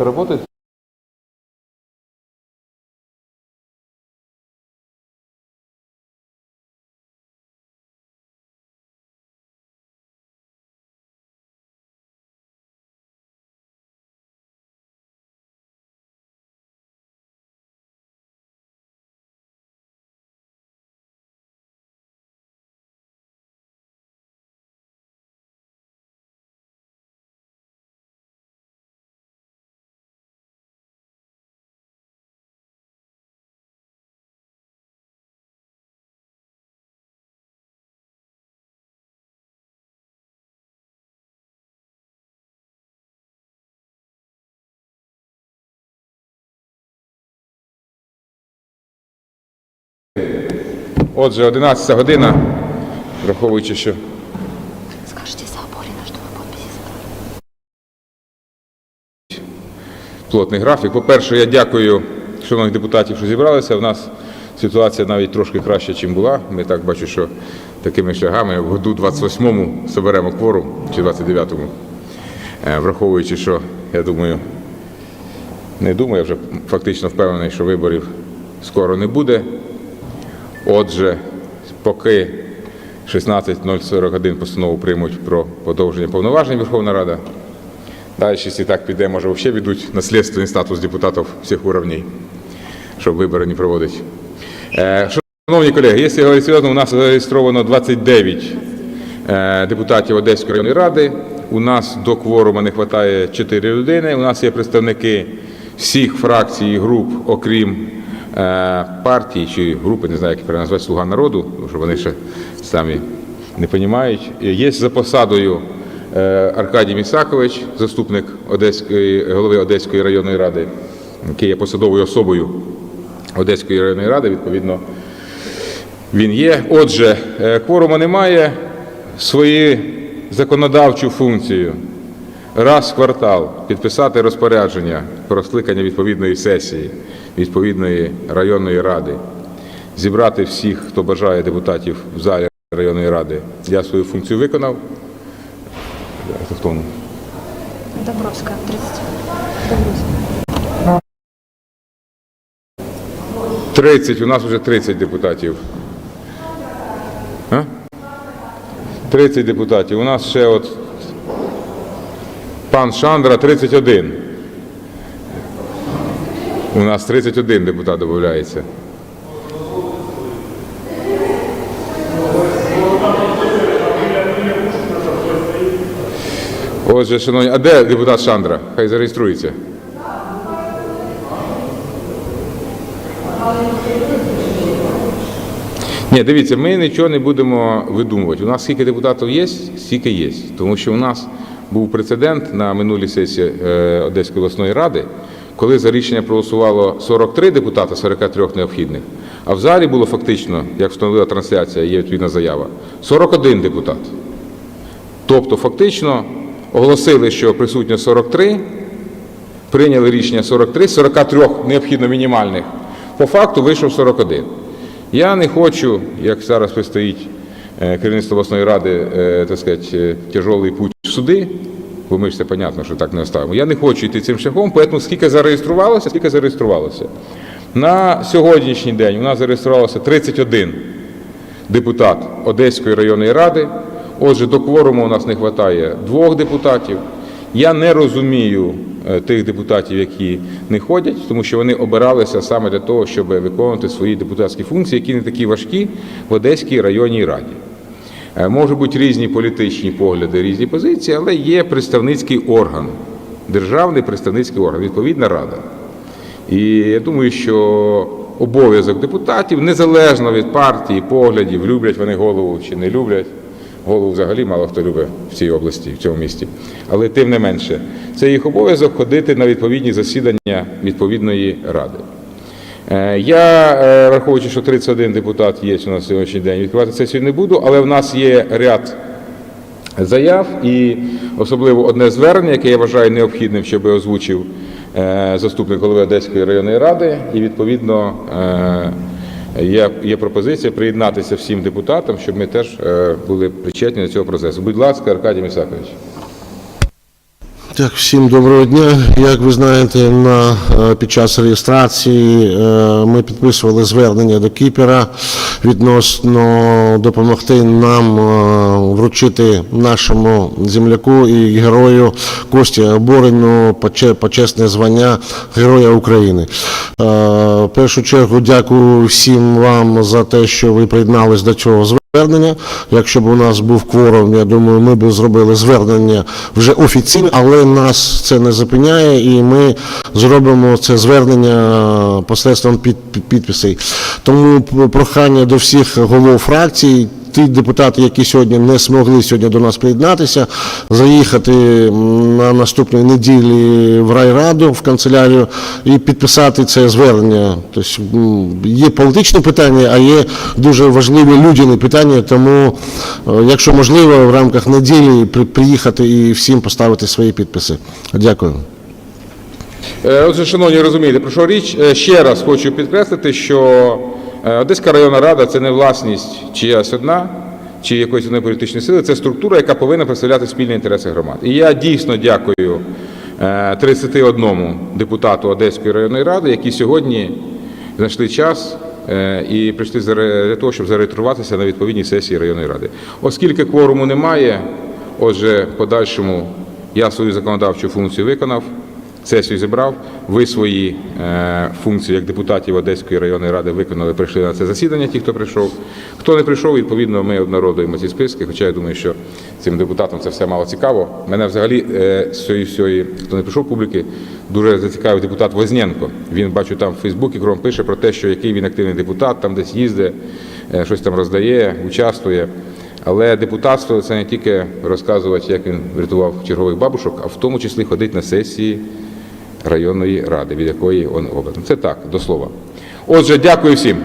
работает? Отже, 11 година, враховуючи, що Скажите Саборина, чтобы подписи забрали. плотний графік. По-перше, я дякую шановних депутатів, що зібралися. У нас ситуація навіть трошки краще, ніж була. Ми так бачу, що такими шагами в году 28-му соберемо кворум, чи 29-му, Е, враховуючи, що я думаю, не думаю, я вже фактично впевнений, що виборів скоро не буде. Отже, поки 16.041 постанову приймуть про подовження повноважень Верховна Рада, Далі, якщо так піде, може, взагалі ведуть наслідственний статус депутатів всіх уровней, щоб вибори не проводити. Е, Шановні колеги, якщо говорити серйозно, у нас зареєстровано 29 е, депутатів Одеської районної ради. У нас до кворума не вистачає 4 людини. У нас є представники всіх фракцій і груп, окрім партії чи групи, не знаю, як їх правильно назвати, Слуга народу, тому що вони ще самі не розуміють. Є за посадою Е, Аркадій Місакович, заступник Одеської, голови Одеської районної ради, який є посадовою особою Одеської районної ради, відповідно, він є. Отже, е, кворуму немає. Свою законодавчу функцію раз в квартал підписати розпорядження про скликання відповідної сесії відповідної районної ради, зібрати всіх, хто бажає депутатів в залі районної ради. Я свою функцію виконав. Воно? 30. 30, у нас вже 30 депутатів. А? 30 депутатів. У нас ще от пан Шандра 31. У нас 31 депутат додається. Отже, шановні, а де депутат Шандра? Хай зареєструється. Ні, дивіться, ми нічого не будемо видумувати. У нас скільки депутатів є, стільки є. Тому що у нас був прецедент на минулій сесії е, Одеської обласної ради, коли за рішення проголосувало 43 депутата, 43 необхідних, а в залі було фактично, як встановила трансляція, є відповідна заява, 41 депутат. Тобто, фактично оголосили, що присутньо 43, прийняли рішення 43, 43 необхідно мінімальних. По факту вийшов 41. Я не хочу, як зараз предстоїть е, керівництво обласної ради, е, так сказати, е, путь в суди, бо ми ж це понятно, що так не оставимо. Я не хочу йти цим шляхом, тому скільки зареєструвалося, скільки зареєструвалося. На сьогоднішній день у нас зареєструвалося 31 депутат Одеської районної ради. Отже, до кворуму у нас не вистачає двох депутатів. Я не розумію е, тих депутатів, які не ходять, тому що вони обиралися саме для того, щоб виконувати свої депутатські функції, які не такі важкі в Одеській районній раді. Е, Можуть бути різні політичні погляди, різні позиції, але є представницький орган, державний представницький орган, відповідна рада. І я думаю, що обов'язок депутатів, незалежно від партії, поглядів, люблять вони голову чи не люблять. Голову взагалі мало хто любить в цій області, в цьому місті. Але тим не менше, це їх обов'язок ходити на відповідні засідання відповідної ради. Е, Я, е, враховуючи, що 31 депутат є у нас на сьогоднішній день, відкривати сесію не буду, але в нас є ряд заяв і особливо одне звернення, яке я вважаю необхідним, щоб озвучив е, заступник голови Одеської районної ради. І відповідно є, є пропозиція приєднатися всім депутатам, щоб ми теж були причетні до цього процесу. Будь ласка, Аркадій Місакович. Так, всім доброго дня. Як ви знаєте, на, е, під час реєстрації е, ми підписували звернення до Кіпера відносно допомогти нам е, вручити нашому земляку і герою Кості Оборину поче- почесне звання Героя України. В першу чергу дякую всім вам за те, що ви приєднались до цього звернення звернення. Якщо б у нас був кворум, я думаю, ми б зробили звернення вже офіційно, але нас це не зупиняє, і ми зробимо це звернення посредством під, під, підписей. Тому прохання до всіх голов фракцій. Ті депутати, які сьогодні не змогли сьогодні до нас приєднатися, заїхати на наступної неділі в райраду в канцелярію і підписати це звернення. Тобто є політичні питання, а є дуже важливі людяні питання. Тому, е, якщо можливо, в рамках неділі приїхати і всім поставити свої підписи. Дякую. Е, Отже, шановні, розумієте, про що річ. Е, Ще раз хочу підкреслити, що Одеська районна рада це не власність чиясь одна чи якоїсь одної політичної сили, це структура, яка повинна представляти спільні інтереси громад. І я дійсно дякую е, 31 депутату Одеської районної ради, які сьогодні знайшли час е, і прийшли для того, щоб зареєструватися на відповідній сесії районної ради. Оскільки кворуму немає, отже, в подальшому я свою законодавчу функцію виконав. Сесію зібрав. Ви свої е, функції як депутатів Одеської районної ради виконали, прийшли на це засідання. Ті, хто прийшов. Хто не прийшов, відповідно, ми обнародуємо ці списки. Хоча я думаю, що цим депутатам це все мало цікаво. Мене взагалі е, з цієї хто не прийшов публіки, дуже зацікавив депутат Возненко. Він бачу там в Фейсбуці кром пише про те, що який він активний депутат, там десь їздить, е, щось там роздає, участвує. Але депутатство це не тільки розказувати, як він врятував чергових бабушок, а в тому числі ходить на сесії районної ради, від якої він обраний. Це так, до слова. Отже, дякую всім.